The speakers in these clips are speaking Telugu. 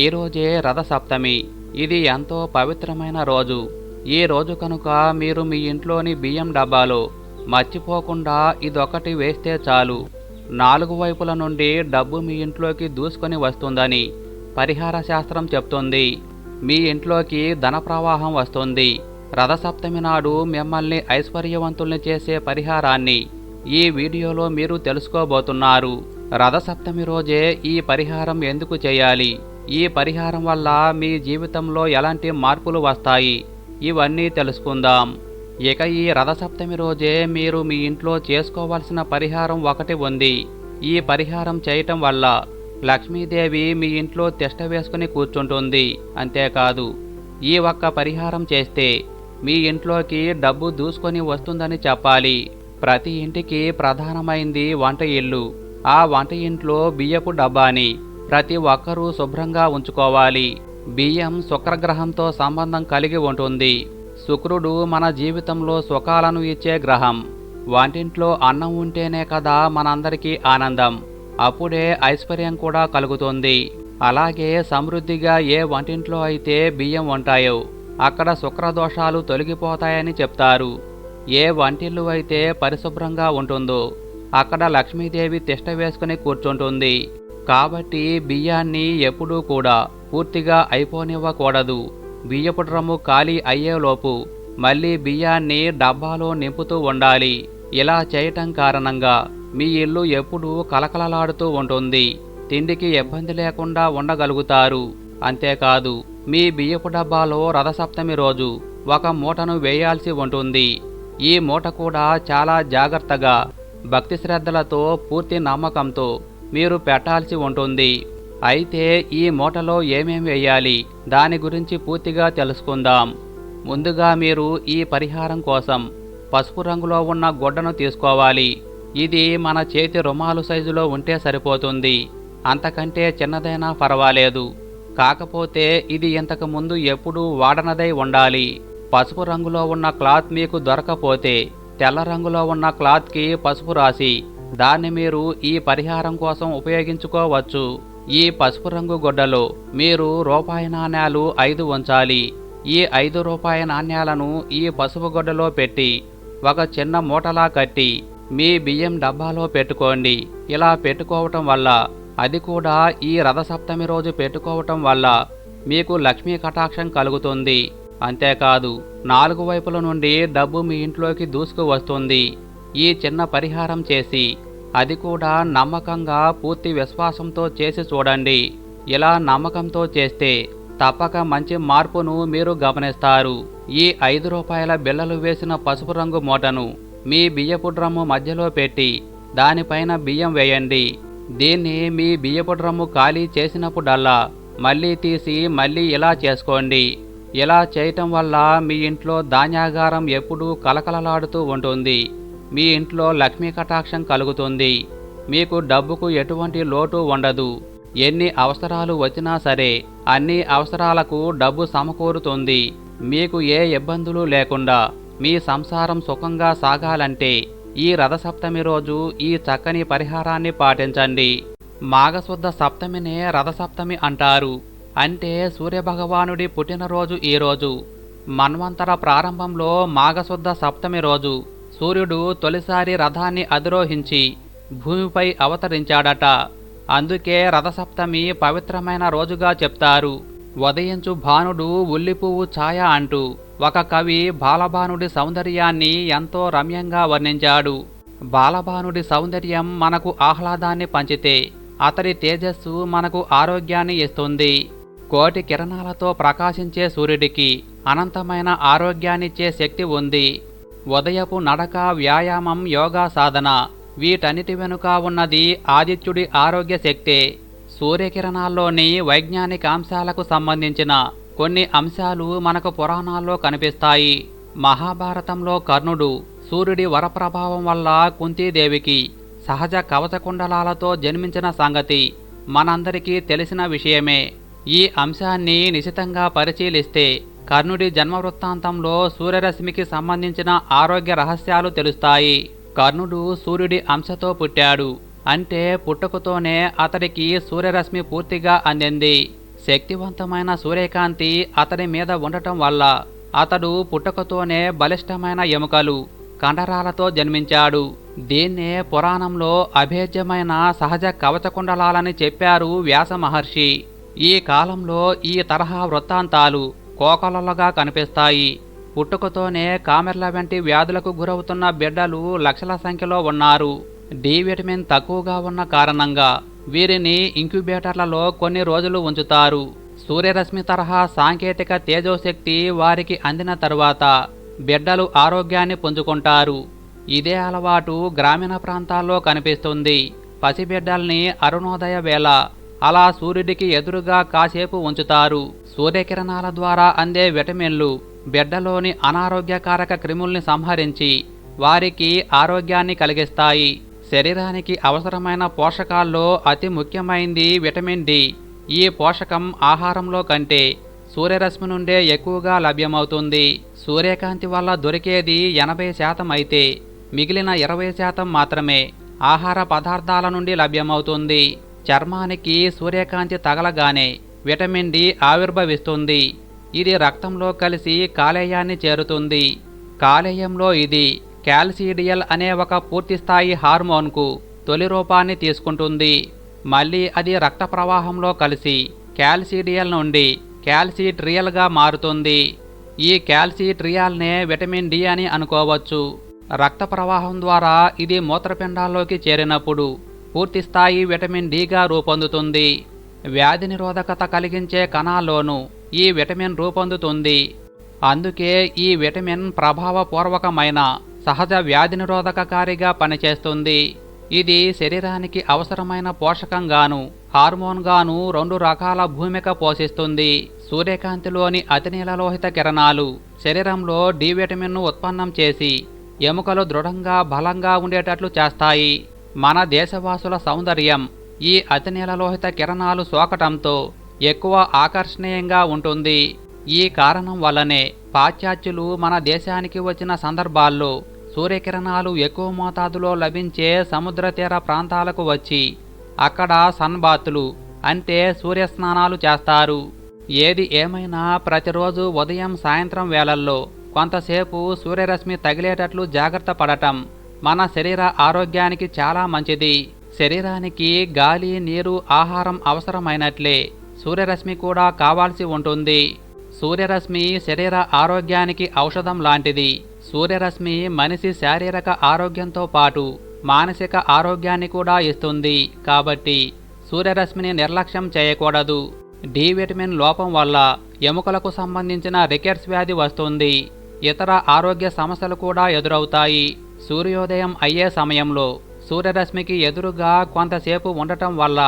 ఈ రోజే రథసప్తమి. ఇది ఎంతో పవిత్రమైన రోజు. ఈ రోజు కనుక మీరు మీ ఇంట్లోని బియ్యం డబ్బాలో మర్చిపోకుండా ఇదొకటి వేస్తే చాలు. నాలుగు వైపుల నుండి డబ్బు మీ ఇంట్లోకి దూసుకొని వస్తుందని పరిహార శాస్త్రం చెప్తుంది. మీ ఇంట్లోకి ధన ప్రవాహం వస్తుంది. రథసప్తమి నాడు మిమ్మల్ని ఐశ్వర్యవంతుల్ని చేసే పరిహారాన్ని ఈ వీడియోలో మీరు తెలుసుకోబోతున్నారు. రథసప్తమి రోజే ఈ పరిహారం ఎందుకు చేయాలి? ఈ పరిహారం వల్ల మీ జీవితంలో ఎలాంటి మార్పులు వస్తాయి? ఇవన్నీ తెలుసుకుందాం. ఇక ఈ రథసప్తమి రోజే మీరు మీ ఇంట్లో చేసుకోవాల్సిన పరిహారం ఒకటి ఉంది. ఈ పరిహారం చేయటం వల్ల లక్ష్మీదేవి మీ ఇంట్లో తిష్ట వేసుకుని కూర్చుంటుంది. అంతేకాదు ఈ ఒక్క పరిహారం చేస్తే మీ ఇంట్లోకి డబ్బు దూసుకొని వస్తుందని చెప్పాలి. ప్రతి ఇంటికి ప్రధానమైంది వంట ఇల్లు. ఆ వంట ఇంట్లో బియ్యపు డబ్బాని ప్రతి ఒక్కరూ శుభ్రంగా ఉంచుకోవాలి. బియ్యం శుక్రగ్రహంతో సంబంధం కలిగి ఉంటుంది. శుక్రుడు మన జీవితంలో సుఖాలను ఇచ్చే గ్రహం. వంటింట్లో అన్నం ఉంటేనే కదా మనందరికీ ఆనందం. అప్పుడే ఐశ్వర్యం కూడా కలుగుతుంది. అలాగే సమృద్ధిగా ఏ వంటింట్లో అయితే బియ్యం ఉంటాయో అక్కడ శుక్రదోషాలు తొలగిపోతాయని చెప్తారు. ఏ వంటిల్లు అయితే పరిశుభ్రంగా ఉంటుందో అక్కడ లక్ష్మీదేవి తిష్ట వేసుకుని కూర్చుంటుంది. కాబట్టి బియ్యాన్ని ఎప్పుడూ కూడా పూర్తిగా అయిపోనివ్వకూడదు. బియ్యపు డ్రమ్ము ఖాళీ అయ్యేలోపు మళ్ళీ బియ్యాన్ని డబ్బాలో నింపుతూ ఉండాలి. ఇలా చేయటం కారణంగా మీ ఇల్లు ఎప్పుడూ కలకలలాడుతూ ఉంటుంది. తిండికి ఇబ్బంది లేకుండా ఉండగలుగుతారు. అంతేకాదు మీ బియ్యపు డబ్బాలో రథసప్తమి రోజు ఒక మూటను వేయాల్సి ఉంటుంది. ఈ మూట కూడా చాలా జాగ్రత్తగా భక్తి శ్రద్ధలతో పూర్తి నమ్మకంతో మీరు పెట్టాల్సి ఉంటుంది. అయితే ఈ మూటలో ఏమేమి వేయాలి? దాని గురించి పూర్తిగా తెలుసుకుందాం. ముందుగా మీరు ఈ పరిహారం కోసం పసుపు రంగులో ఉన్న గుడ్డను తీసుకోవాలి. ఇది మన చేతి రుమాలు సైజులో ఉంటే సరిపోతుంది. అంతకంటే చిన్నదైనా పర్వాలేదు. కాకపోతే ఇది ఇంతకు ముందు ఎప్పుడూ వాడనదై ఉండాలి. పసుపు రంగులో ఉన్న క్లాత్ మీకు దొరకపోతే తెల్ల రంగులో ఉన్న క్లాత్కి పసుపు రాసి దాన్ని మీరు ఈ పరిహారం కోసం ఉపయోగించుకోవచ్చు. ఈ పసుపు రంగు గుడ్డలో మీరు రూపాయి నాణ్యాలు ఐదు ఉంచాలి. ఈ ఐదు రూపాయి నాణ్యాలను ఈ పసుపు గుడ్డలో పెట్టి ఒక చిన్న మూటలా కట్టి మీ బియ్యం డబ్బాలో పెట్టుకోండి. ఇలా పెట్టుకోవటం వల్ల అది కూడా ఈ రథసప్తమి రోజు పెట్టుకోవటం వల్ల మీకు లక్ష్మీ కటాక్షం కలుగుతుంది. అంతేకాదు నాలుగు వైపుల నుండి డబ్బు మీ ఇంట్లోకి దూసుకు వస్తుంది ఈ చిన్న పరిహారం చేసి అది కూడా నమ్మకంగా పూర్తి విశ్వాసంతో చేసి చూడండి. ఇలా నమ్మకంతో చేస్తే తప్పక మంచి మార్పును మీరు గమనిస్తారు. ఈ ఐదు రూపాయల బిళ్ళలు వేసిన పసుపు రంగు మూటను మీ బియ్యపు డ్రమ్ము మధ్యలో పెట్టి దానిపైన బియ్యం వేయండి. దీన్ని మీ బియ్యపు డ్రమ్ము ఖాళీ చేసినప్పుడల్లా మళ్ళీ తీసి మళ్ళీ ఇలా చేసుకోండి. ఇలా చేయటం వల్ల మీ ఇంట్లో ధాన్యాగారం ఎప్పుడూ కలకలలాడుతూ ఉంటుంది. మీ ఇంట్లో లక్ష్మీ కటాక్షం కలుగుతుంది. మీకు డబ్బుకు ఎటువంటి లోటు ఉండదు. ఎన్ని అవసరాలు వచ్చినా సరే అన్ని అవసరాలకు డబ్బు సమకూరుతుంది. మీకు ఏ ఇబ్బందులు లేకుండా మీ సంసారం సుఖంగా సాగాలంటే ఈ రథసప్తమి రోజు ఈ చక్కని పరిహారాన్ని పాటించండి. మాఘశుద్ధ సప్తమినే రథసప్తమి అంటారు. అంటే సూర్యభగవానుడి పుట్టినరోజు ఈ రోజు. మన్వంతర ప్రారంభంలో మాఘశుద్ధ సప్తమి రోజు. సూర్యుడు తొలిసారి రథాన్ని అధిరోహించి భూమిపై అవతరించాడట. అందుకే రథసప్తమి పవిత్రమైన రోజుగా చెప్తారు. ఉదయించు భానుడు ఉల్లిపువ్వు ఛాయ అంటూ ఒక కవి బాలభానుడి సౌందర్యాన్ని ఎంతో రమ్యంగా వర్ణించాడు. బాలభానుడి సౌందర్యం మనకు ఆహ్లాదాన్ని పంచితే అతడి తేజస్సు మనకు ఆరోగ్యాన్ని ఇస్తుంది. కోటి కిరణాలతో ప్రకాశించే సూర్యుడికి అనంతమైన ఆరోగ్యాన్నిచ్చే శక్తి ఉంది. ఉదయపు నడక వ్యాయామం యోగా సాధన. వీటన్నిటి వెనుక ఉన్నది ఆదిత్యుడి ఆరోగ్య శక్తే. సూర్యకిరణాల్లోని వైజ్ఞానిక అంశాలకు సంబంధించిన కొన్ని అంశాలు మనకు పురాణాల్లో కనిపిస్తాయి. మహాభారతంలో కర్ణుడు సూర్యుడి వరప్రభావం వల్ల కుంతీదేవికి సహజ కవచకుండలాలతో జన్మించిన సంగతి మనందరికీ తెలిసిన విషయమే. ఈ అంశాన్ని నిశితంగా పరిశీలిస్తే కర్ణుడి జన్మ వృత్తాంతంలో సూర్యరశ్మికి సంబంధించిన ఆరోగ్య రహస్యాలు తెలుస్తాయి. కర్ణుడు సూర్యుడి అంశతో పుట్టాడు. అంటే పుట్టుకతోనే అతడికి సూర్యరశ్మి పూర్తిగా అందింది. శక్తివంతమైన సూర్యకాంతి అతడి మీద ఉండటం వల్ల అతడు పుట్టుకతోనే బలిష్టమైన ఎముకలు కండరాలతో జన్మించాడు. దీన్నే పురాణంలో అభేద్యమైన సహజ కవచకుండలాలని చెప్పారు వ్యాస మహర్షి. ఈ కాలంలో ఈ తరహా వృత్తాంతాలు కోకలలుగా కనిపిస్తాయి. పుట్టుకతోనే కామెర్ల వంటి వ్యాధులకు గురవుతున్న బిడ్డలు లక్షల సంఖ్యలో ఉన్నారు. డి విటమిన్ తక్కువగా ఉన్న కారణంగా వీరిని ఇంక్యుబేటర్లలో కొన్ని రోజులు ఉంచుతారు. సూర్యరశ్మి తరహా సాంకేతిక తేజోశక్తి వారికి అందిన తరువాత బిడ్డలు ఆరోగ్యాన్ని పుంజుకుంటారు. ఇదే అలవాటు గ్రామీణ ప్రాంతాల్లో కనిపిస్తుంది. పసిబిడ్డల్ని అరుణోదయ వేళ అలా సూర్యుడికి ఎదురుగా కాసేపు ఉంచుతారు. సూర్యకిరణాల ద్వారా అందే విటమిన్లు బిడ్డలోని అనారోగ్యకారక క్రిముల్ని సంహరించి వారికి ఆరోగ్యాన్ని కలిగిస్తాయి. శరీరానికి అవసరమైన పోషకాల్లో అతి ముఖ్యమైనది విటమిన్ డి. ఈ పోషకం ఆహారంలో కంటే సూర్యరశ్మి నుండే ఎక్కువగా లభ్యమవుతుంది. సూర్యకాంతి వల్ల దొరికేది ఎనభై శాతం అయితే మిగిలిన ఇరవై శాతం మాత్రమే ఆహార పదార్థాల నుండి లభ్యమవుతుంది. చర్మానికి సూర్యకాంతి తగలగానే విటమిన్ డి ఆవిర్భవిస్తుంది. ఇది రక్తంలో కలిసి కాలేయాన్ని చేరుతుంది. కాలేయంలో ఇది క్యాల్సీడియల్ అనే ఒక పూర్తిస్థాయి హార్మోన్కు తొలి రూపాన్ని తీసుకుంటుంది. మళ్ళీ అది రక్త ప్రవాహంలో కలిసి క్యాల్సీడియల్ నుండి క్యాల్సిట్రియల్గా మారుతుంది. ఈ క్యాల్సిట్రియాల్నే విటమిన్ డి అని అనుకోవచ్చు. రక్త ప్రవాహం ద్వారా ఇది మూత్రపిండాల్లోకి చేరినప్పుడు పూర్తిస్థాయి విటమిన్ డిగా రూపొందుతుంది. వ్యాధి నిరోధకత కలిగించే కణాల్లోనూ ఈ విటమిన్ రూపొందుతుంది. అందుకే ఈ విటమిన్ ప్రభావపూర్వకమైన సహజ వ్యాధి నిరోధకకారిగా పనిచేస్తుంది. ఇది శరీరానికి అవసరమైన పోషకంగాను హార్మోన్గాను రెండు రకాల భూమిక పోషిస్తుంది. సూర్యకాంతిలోని అతినీలలోహిత కిరణాలు శరీరంలో డి విటమిన్ను ఉత్పన్నం చేసి ఎముకలు దృఢంగా బలంగా ఉండేటట్లు చేస్తాయి. మన దేశవాసుల సౌందర్యం ఈ అతినీలలోహిత కిరణాలు సోకటంతో ఎక్కువ ఆకర్షణీయంగా ఉంటుంది. ఈ కారణం వల్లనే పాశ్చాత్యులు మన దేశానికి వచ్చిన సందర్భాల్లో సూర్యకిరణాలు ఎక్కువ మోతాదులో లభించే సముద్ర తీర ప్రాంతాలకు వచ్చి అక్కడ సన్బాతులు అంటే సూర్యస్నానాలు చేస్తారు. ఏది ఏమైనా ప్రతిరోజు ఉదయం సాయంత్రం వేళల్లో కొంతసేపు సూర్యరశ్మి తగిలేటట్లు జాగ్రత్త పడటం మన శరీర ఆరోగ్యానికి చాలా మంచిది. శరీరానికి గాలి నీరు ఆహారం అవసరమైనట్లే. సూర్యరశ్మి కూడా కావాల్సి ఉంటుంది. సూర్యరశ్మి శరీర ఆరోగ్యానికి ఔషధం లాంటిది. సూర్యరశ్మి మనిషి శారీరక ఆరోగ్యంతో పాటు మానసిక ఆరోగ్యాన్ని కూడా ఇస్తుంది. కాబట్టి సూర్యరశ్మిని నిర్లక్ష్యం చేయకూడదు. డి విటమిన్ లోపం వల్ల ఎముకలకు సంబంధించిన రికెట్స్ వ్యాధి వస్తుంది. ఇతర ఆరోగ్య సమస్యలు కూడా ఎదురవుతాయి. సూర్యోదయం అయ్యే సమయంలో సూర్యరశ్మికి ఎదురుగా కొంతసేపు ఉండటం వల్ల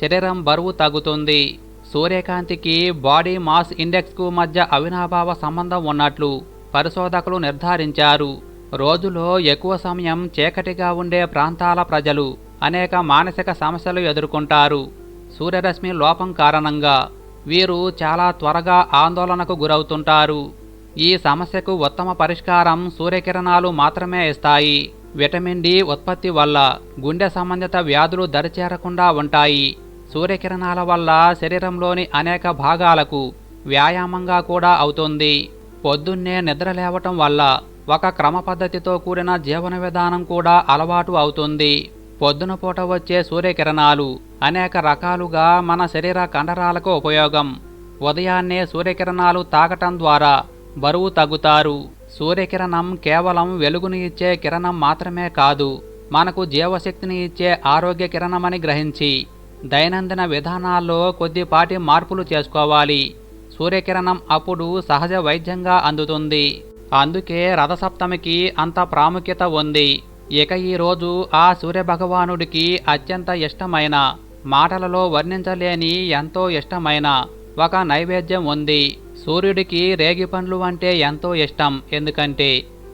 శరీరం బరువు తగ్గుతుంది. సూర్యకాంతికి బాడీ మాస్ ఇండెక్స్కు మధ్య అవినాభావ సంబంధం ఉన్నట్లు పరిశోధకులు నిర్ధారించారు. రోజులో ఎక్కువ సమయం చీకటిగా ఉండే ప్రాంతాల ప్రజలు అనేక మానసిక సమస్యలు ఎదుర్కొంటారు. సూర్యరశ్మి లోపం కారణంగా వీరు చాలా త్వరగా ఆందోళనకు గురవుతుంటారు. ఈ సమస్యకు ఉత్తమ పరిష్కారం సూర్యకిరణాలు మాత్రమే ఇస్తాయి. విటమిన్ డి ఉత్పత్తి వల్ల గుండె సంబంధిత వ్యాధులు దరిచేరకుండా ఉంటాయి. సూర్యకిరణాల వల్ల శరీరంలోని అనేక భాగాలకు వ్యాయామంగా కూడా అవుతుంది. పొద్దున్నే నిద్ర లేవటం వల్ల ఒక క్రమ పద్ధతితో కూడిన జీవన విధానం కూడా అలవాటు అవుతుంది. పొద్దున పూట వచ్చే సూర్యకిరణాలు అనేక రకాలుగా మన శరీర కండరాలకు ఉపయోగం. ఉదయాన్నే సూర్యకిరణాలు తాకటం ద్వారా బరువు తగ్గుతారు. సూర్యకిరణం కేవలం వెలుగుని ఇచ్చే కిరణం మాత్రమే కాదు మనకు జీవశక్తిని ఇచ్చే ఆరోగ్య కిరణమని గ్రహించి దైనందిన విధానాల్లో కొద్దిపాటి మార్పులు చేసుకోవాలి. సూర్యకిరణం అప్పుడు సహజ వైద్యంగా అందుతుంది. అందుకే రథసప్తమికి అంత ప్రాముఖ్యత ఉంది. ఇక ఈరోజు ఆ సూర్యభగవానుడికి అత్యంత ఇష్టమైన మాటలలో వర్ణించలేని ఎంతో ఇష్టమైన ఒక నైవేద్యం ఉంది. సూర్యుడికి రేగిపండ్లు అంటే ఎంతో ఇష్టం. ఎందుకంటే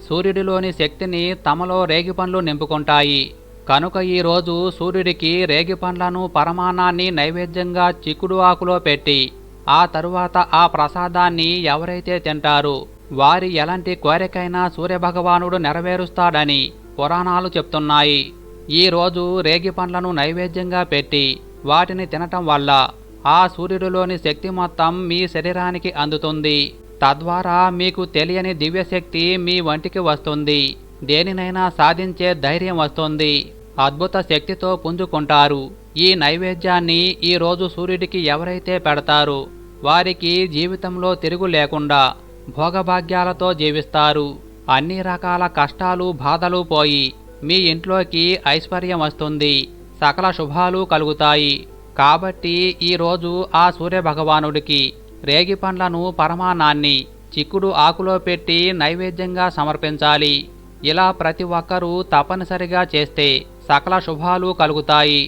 సూర్యుడిలోని శక్తిని తమలో రేగిపండ్లు నింపుకుంటాయి. కనుక ఈరోజు సూర్యుడికి రేగిపండ్లను పరమాణాన్ని నైవేద్యంగా చిక్కుడు ఆకులో పెట్టి ఆ తరువాత ఆ ప్రసాదాన్ని ఎవరైతే తింటారో వారి ఎలాంటి కోరికైనా సూర్యభగవానుడు నెరవేరుస్తాడని పురాణాలు చెప్తున్నాయి. ఈ రోజు రేగి పండ్లను నైవేద్యంగా పెట్టి వాటిని తినటం వల్ల ఆ సూర్యుడిలోని శక్తి మొత్తం మీ శరీరానికి అందుతుంది. తద్వారా మీకు తెలియని దివ్యశక్తి మీ వంటికి వస్తుంది. దేనినైనా సాధించే ధైర్యం వస్తుంది. అద్భుత శక్తితో పుంజుకుంటారు. ఈ నైవేద్యాన్ని ఈరోజు సూర్యుడికి ఎవరైతే పెడతారో వారికి జీవితంలో తిరుగు లేకుండా భోగభాగ్యాలతో జీవిస్తారు. అన్ని రకాల కష్టాలు బాధలు పోయి మీ ఇంట్లోకి ఐశ్వర్యం వస్తుంది. సకల శుభాలు కలుగుతాయి. కాబట్టి ఈరోజు ఆ సూర్యభగవానుడికి రేగి పండ్లను పరమాణాన్ని చిక్కుడు ఆకులో పెట్టి నైవేద్యంగా సమర్పించాలి. ఇలా ప్రతి ఒక్కరూ తప్పనిసరిగా చేస్తే సకల శుభాలు కలుగుతాయి.